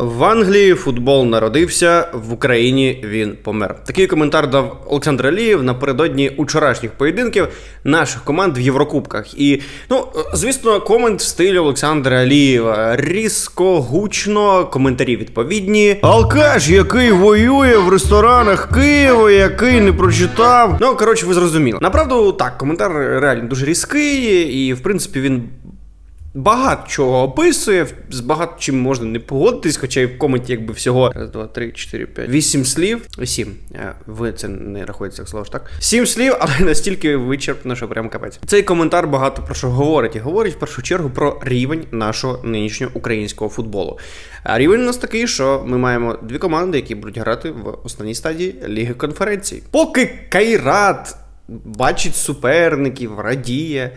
В Англії футбол народився, в Україні він помер. Такий коментар дав Олександр Алієв напередодні учорашніх поєдинків наших команд в Єврокубках. І, ну, звісно, комент в стилі Олександра Алієва. Різко, гучно, коментарі відповідні. Алкаш, який воює в ресторанах Києва, який не прочитав. Ну, коротше, ви зрозуміли. Направду, так, коментар реально дуже різкий, і, в принципі, він багато чого описує, з багато чим можна не погодитись, хоча і в коменті якби всього раз, два, три, чотири, п'ять, вісім слів. Сім. Е, Ви це не рахується як слово ж так. Сім слів, але настільки вичерпно, що прям капець. Цей коментар багато про що говорить. І говорить в першу чергу про рівень нашого нинішнього українського футболу. А рівень у нас такий, що ми маємо дві команди, які будуть грати в основній стадії Ліги конференцій. Поки Кайрат бачить суперників, радіє.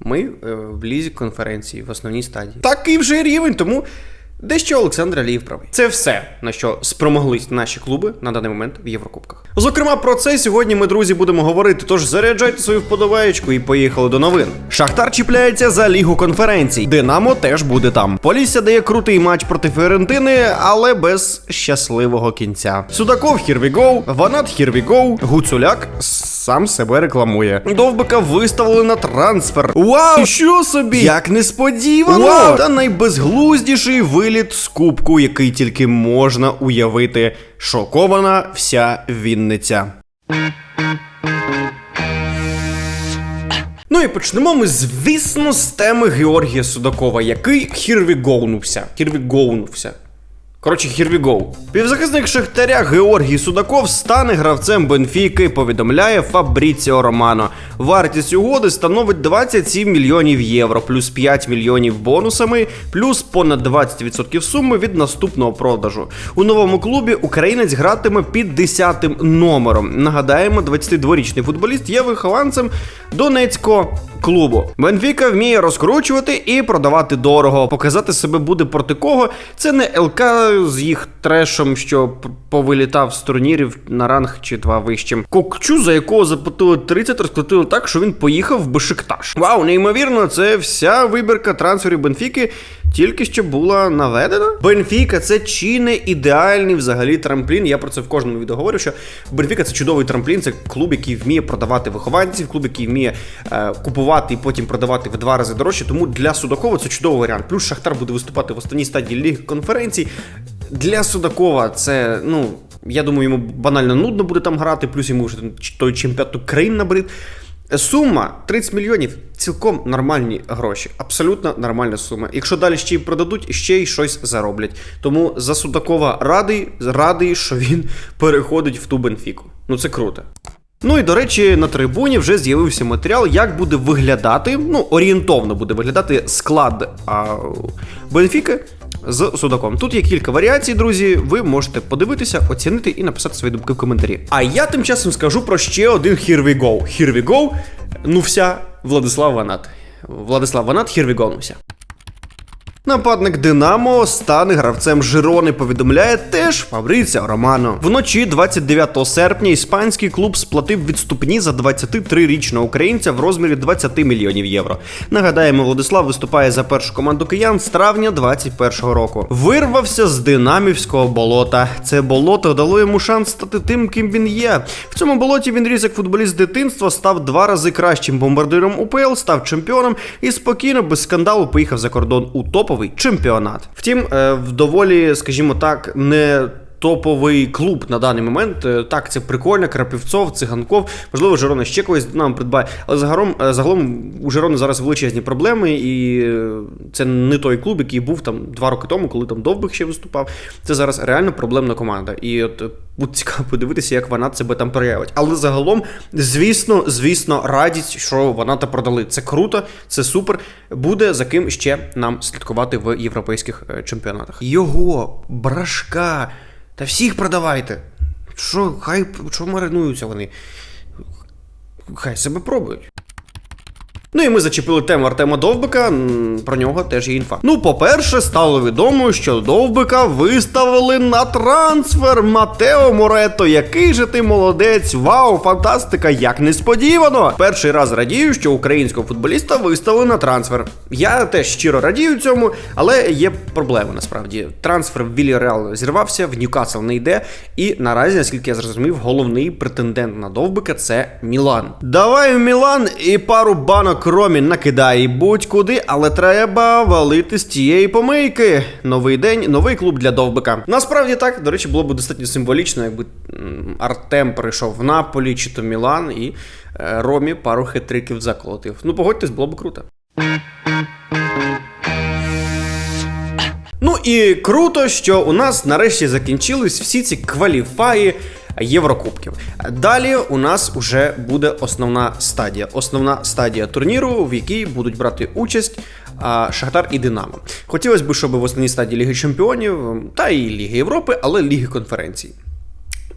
Ми е, в лізі конференції в основній стадії. Такий вже рівень, тому дещо Олександр Алієв правий. Це все, на що спромоглись наші клуби на даний момент в Єврокубках. Зокрема, про це сьогодні ми, друзі, будемо говорити. Тож заряджайте свою вподобаєчку і поїхали до новин. Шахтар чіпляється за лігу конференцій. Динамо теж буде там. Полісся дає крутий матч проти Фіорентини, але без щасливого кінця. Судаков here we go, Ванат here we go, Гуцуляк сам себе рекламує. Довбика виставили на трансфер. Вау! Що собі? Як несподівано! Вау! Та найбезглуздіший виліт з кубку, який тільки можна уявити. Шокована вся Вінниця. Ну і почнемо ми, звісно, з теми Георгія Судакова, який хірвігоунувся. Хірвігоунувся. Коротше, here we go. Півзахисник Шахтаря Георгій Судаков стане гравцем Бенфіки, повідомляє Фабріціо Романо. Вартість угоди становить 27 мільйонів євро, плюс 5 мільйонів бонусами, плюс понад 20% суми від наступного продажу. У новому клубі українець гратиме під 10 номером. Нагадаємо, 22-річний футболіст є вихованцем Донецького клубу. Бенфіка вміє розкручувати і продавати дорого. Показати себе буде проти кого. Це не ЛК з їх трешом, що повилітав з турнірів на ранг чи два вищим. Кокчу, за якого заплатили 30, розплатили так, що він поїхав в Бешикташ. Вау, неймовірно, це вся вибірка трансферів Бенфіки тільки що була наведена. Бенфіка це чи не ідеальний взагалі трамплін. Я про це в кожному відео говорю, що Бенфіка це чудовий трамплін, це клуб, який вміє продавати вихованців, клуб, який вміє е, купувати і потім продавати в два рази дорожче. Тому для Судакова це чудовий варіант. Плюс Шахтар буде виступати в останній стадії Ліги конференцій. Для Судакова це, ну. Я думаю, йому банально нудно буде там грати, плюс йому вже той чемпіонат України набрид. Сума 30 мільйонів цілком нормальні гроші, абсолютно нормальна сума. Якщо далі ще й продадуть, ще й щось зароблять. Тому за Судакова радий, радий, що він переходить в ту Бенфіку. Ну це круто. Ну і до речі, на трибуні вже з'явився матеріал, як буде виглядати, ну, орієнтовно буде виглядати склад а, Бенфіки з Судаком. Тут є кілька варіацій, друзі. Ви можете подивитися, оцінити і написати свої думки в коментарі. А я тим часом скажу про ще один Here we go. Here we go. Ну вся Владислав Ванат. Владислав Ванат, here we go, ну. Нападник Динамо стане гравцем Жирони, повідомляє теж Фабріціо Романо. Вночі 29 серпня іспанський клуб сплатив відступні за 23-річного українця в розмірі 20 мільйонів євро. Нагадаємо, Владислав виступає за першу команду киян з травня 21-го року. Вирвався з динамівського болота. Це болото дало йому шанс стати тим, ким він є. В цьому болоті він ріс як футболіст дитинства, став два рази кращим бомбардиром УПЛ, став чемпіоном і спокійно, без скандалу, поїхав за кордон у топовий чемпіонат. Втім, е, в доволі, скажімо так, не. Топовий клуб на даний момент. Е, Так, це прикольно, Крапівцов, Циганков. Можливо, Жирона ще когось нам придбає. Але загалом, е, загалом у Жирони зараз величезні проблеми, і е, це не той клуб, який був там два роки тому, коли там Довбик ще виступав. Це зараз реально проблемна команда. І от буде цікаво подивитися, як вона себе там проявить. Але загалом, звісно, звісно, радість, що вона та продали. Це круто, це супер. Буде за ким ще нам слідкувати в європейських чемпіонатах. Його, брашка. Та всіх продавайте. Що, хай що маринуються вони? Хай себе пробують. Ну і ми зачепили тему Артема Довбика. Про нього теж є інфа. Ну, по-перше, стало відомо, що Довбика виставили на трансфер. Матео Морето, який же ти молодець! Вау, фантастика! Як несподівано! Перший раз радію, що українського футболіста виставили на трансфер. Я теж щиро радію цьому, але є проблема насправді. Трансфер в Вільяреал зірвався, в Ньюкасл не йде. І наразі, наскільки я зрозумів, головний претендент на Довбика це Мілан. Давай в Мілан і пару банок Ромі накидай будь-куди, але треба валити з тієї помийки. Новий день, новий клуб для Довбика. Насправді так, до речі, було б достатньо символічно, якби Артем перейшов в Наполі чи то Мілан і е, Ромі пару хитриків заколотив. Ну, погодьтесь, було б круто. Ну і круто, що у нас нарешті закінчились всі ці кваліфаї Єврокубків. Далі у нас вже буде основна стадія. Основна стадія турніру, в якій будуть брати участь Шахтар і Динамо. Хотілося б, щоб в основній стадії Ліги Чемпіонів та і Ліги Європи, але Ліги конференцій.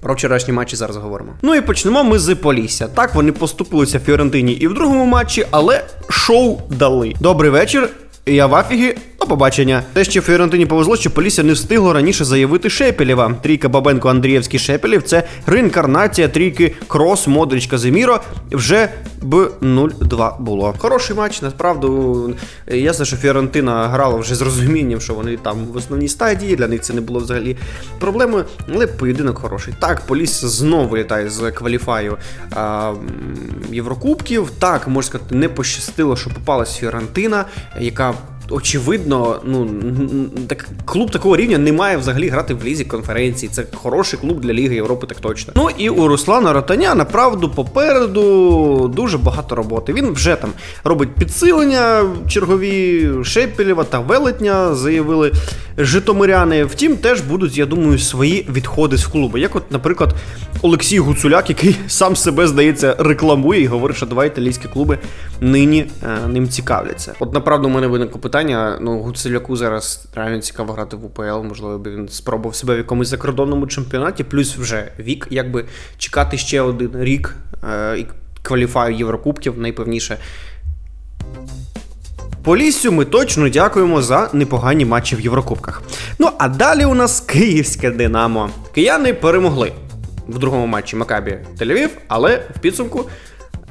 Про вчорашні матчі зараз говоримо. Ну і почнемо ми з Полісся. Так вони поступилися в Фіорентині і в другому матчі, але шоу дали. Добрий вечір. Я в афігі, до побачення. Те, що Фіорентині повезло, що Полісся не встигло раніше заявити Шепелєва. Трійка Бабенко Андрієвський Шепелєв це реінкарнація трійки Крос, Модрич, Казиміро. Вже б 0-2 було. Хороший матч, насправду. Ясно, що Фіорентина грала вже з розумінням, що вони там в основній стадії. Для них це не було взагалі проблемою, але поєдинок хороший. Так, Полісся знову літає з кваліфаю а, Єврокубків. Так, можна сказати, не пощастило, що попалась Фіорентина, яка. Очевидно, ну так клуб такого рівня не має взагалі грати в лізі конференції. Це хороший клуб для Ліги Європи, так точно. Ну і у Руслана Ротаня направду попереду дуже багато роботи. Він вже там робить підсилення чергові Шепелєва та Велетня, заявили житомиряни. Втім, теж будуть, я думаю, свої відходи з клубу. Як, от, наприклад, Олексій Гуцуляк, який сам себе здається рекламує і говорить, що давайте львівські клуби нині е, ним цікавляться. От направду у мене виникло питання. Ну, Гуцуляку зараз реально цікаво грати в УПЛ. Можливо, би він спробував себе в якомусь закордонному чемпіонаті, плюс вже вік, якби чекати ще один рік е, і кваліфаю Єврокубків, найпевніше. Поліссю ми точно дякуємо за непогані матчі в Єврокубках. Ну а далі у нас київське Динамо. Кияни перемогли в другому матчі Макабі Тель-Авів, але в підсумку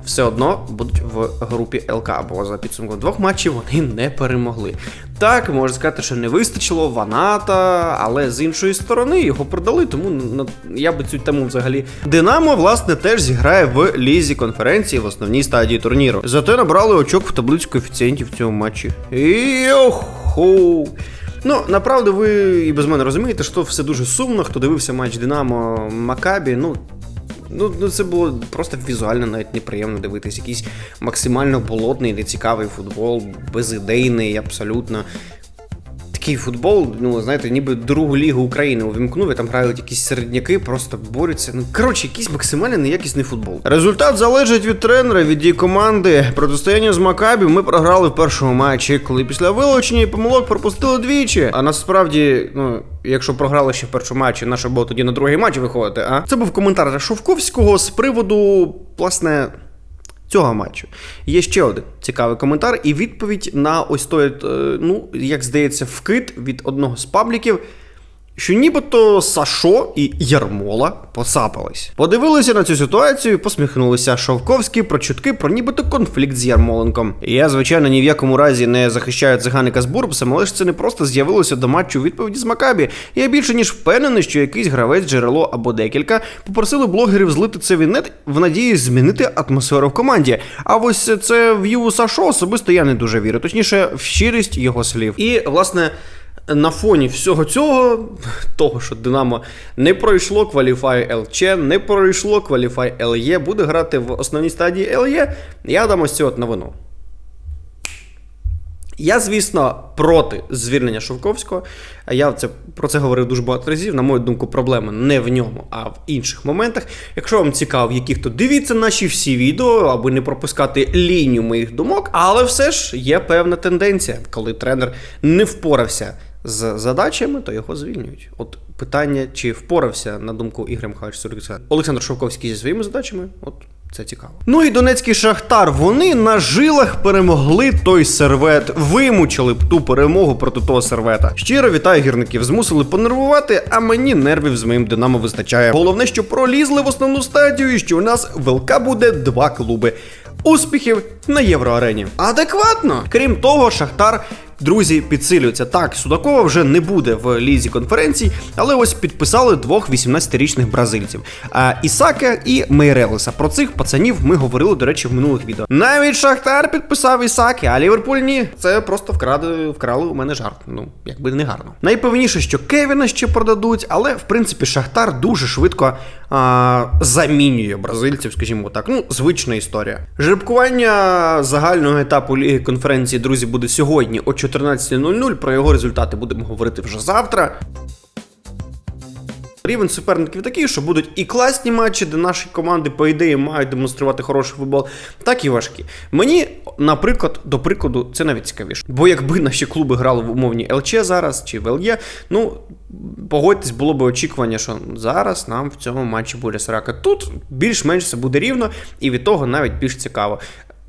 все одно будуть в групі ЛК, бо за підсумком двох матчів вони не перемогли. Так, можна сказати, що не вистачило Ваната, але з іншої сторони його продали, тому я би цю тему взагалі. Динамо, власне, теж зіграє в лізі конференції в основній стадії турніру. Зате набрали очок в таблицю коефіцієнтів в цьому матчі. Йоху! Ну, направду, ви і без мене розумієте, що все дуже сумно. Хто дивився матч Динамо Макабі, ну. Ну, ну це було просто візуально навіть неприємно дивитись. Якийсь максимально болотний, нецікавий футбол, безідейний, абсолютно. Такий футбол, ну знаєте, ніби другу лігу України увімкнув, і там грають якісь середняки, просто борються. Ну коротше, якийсь максимально неякісний футбол. Результат залежить від тренера, від дій команди. Протистояння з Макабі ми програли в першому матчі, коли після вилучення і помилок пропустили двічі. А насправді, ну. Якщо програли ще в першому матчі, наше було тоді на другий матч виходити, а? Це був коментар Шовковського з приводу, власне, цього матчу. Є ще один цікавий коментар і відповідь на ось той, е, ну, як здається, вкид від одного з пабліків. Що нібито Сашо і Ярмола посапались. Подивилися на цю ситуацію посміхнулися. Шовковський про чутки про нібито конфлікт з Ярмоленком. Я, звичайно, ні в якому разі не захищаю циганика з Бурбсом, але ж це не просто з'явилося до матчу відповіді з Макабі. Я більше ніж впевнений, що якийсь гравець, джерело або декілька попросили блогерів злити це в інет в надії змінити атмосферу в команді. А ось це в Ю Сашо особисто я не дуже вірю, точніше, в щирість його слів. І, власне. На фоні всього цього, того, що Динамо не пройшло кваліфай ЛЧ, не пройшло кваліфай ЛЄ, буде грати в основній стадії ЛЄ, я дам ось цю от новину. Я, звісно, проти звільнення Шовковського. Я це, про це говорив дуже багато разів. На мою думку, проблема не в ньому, а в інших моментах. Якщо вам цікаво, які хто дивіться наші всі відео, аби не пропускати лінію моїх думок, але все ж є певна тенденція, коли тренер не впорався з задачами, то його звільнюють. От питання, чи впорався на думку Ігоря Михайловича Суркіса Олександр Шовковський зі своїми задачами, от Це цікаво. Ну і донецький шахтар. Вони на жилах перемогли той сервет, вимучили б ту перемогу проти того сервета. Щиро вітаю гірників. Змусили понервувати, а мені нервів з моїм динамо вистачає. Головне, що пролізли в основну стадію, і що у нас в буде два клуби. Успіхів на євроарені. Адекватно. Крім того, Шахтар. Друзі, підсилюються. Так, Судакова вже не буде в лізі конференцій, але ось підписали двох 18-річних бразильців: а, Ісака і Мейрелеса. Про цих пацанів ми говорили, до речі, в минулих відео. Навіть Шахтар підписав Ісаки, а Ліверпуль ні. Це просто вкрали, вкрали у мене жарт. Ну, якби не гарно. Найпевніше, що Кевіна ще продадуть, але в принципі Шахтар дуже швидко а, замінює бразильців, скажімо так. Ну, звична історія. Жеребкування загального етапу Ліги конференції, друзі, буде сьогодні о 14.00. Про його результати будемо говорити вже завтра. Рівень суперників такий, що будуть і класні матчі, де наші команди, по ідеї, мають демонструвати хороший футбол, так і важкі. Мені, наприклад, до прикладу, це навіть цікавіше. Бо якби наші клуби грали в умовні ЛЧ зараз чи в ЛЄ, ну погодьтесь, було б очікування, що зараз нам в цьому матчі буде срака. Тут більш-менш все буде рівно, і від того навіть більш цікаво.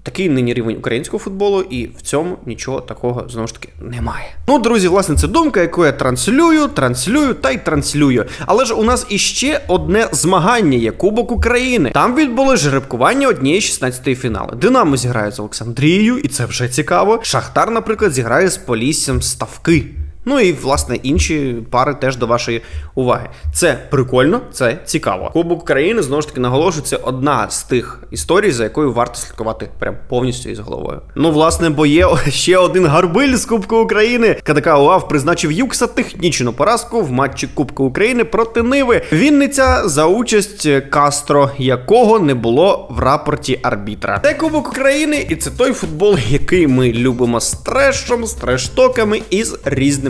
Такий нині рівень українського футболу, і в цьому нічого такого знову ж таки немає. Ну, друзі, власне, це думка, яку я транслюю, транслюю та й транслюю. Але ж у нас іще одне змагання є Кубок України. Там відбулось жеребкування однієї 16-ї фінали. Динамо зіграє з Олександрією, і це вже цікаво. Шахтар, наприклад, зіграє з Поліссям Ставки. Ну і власне інші пари теж до вашої уваги. Це прикольно, це цікаво. Кубок України знову ж таки наголошую, це одна з тих історій, за якою варто слідкувати прям повністю із головою. Ну, власне, бо є ще один гарбиль з Кубку України. КДК УАВ призначив Юкса технічну поразку в матчі Кубку України проти Ниви. Вінниця за участь Кастро, якого не було в рапорті арбітра. Це Кубок України, і це той футбол, який ми любимо з трешом, з трештоками і з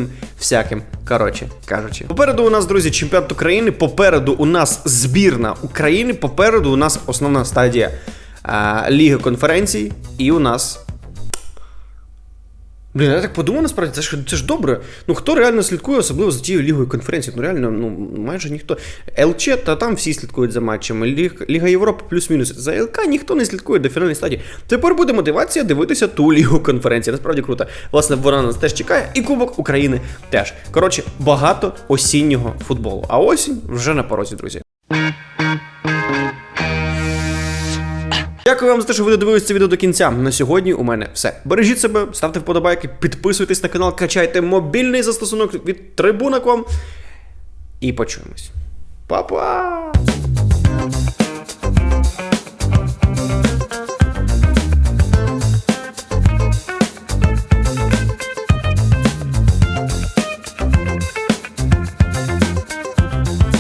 різним всяким. Коротше кажучи, попереду у нас, друзі, чемпіонат України. Попереду у нас збірна України. Попереду у нас основна стадія а, Ліги конференцій, і у нас. Блін, я так подумав, насправді, це ж це ж добре. Ну хто реально слідкує, особливо за тією лігою конференції? Ну реально, ну майже ніхто. ЛЧ, та там всі слідкують за матчами. Ліг, Ліга Європи плюс-мінус. За ЛК ніхто не слідкує до фінальної стадії. Тепер буде мотивація дивитися ту лігу конференції. Насправді круто. Власне, вона нас теж чекає, і Кубок України теж. Коротше, багато осіннього футболу. А осінь вже на порозі, друзі. Дякую вам за те, що ви додивилися це відео до кінця. На сьогодні у мене все. Бережіть себе, ставте вподобайки, підписуйтесь на канал, качайте мобільний застосунок від Трибунаком. І почуємось. Па-па!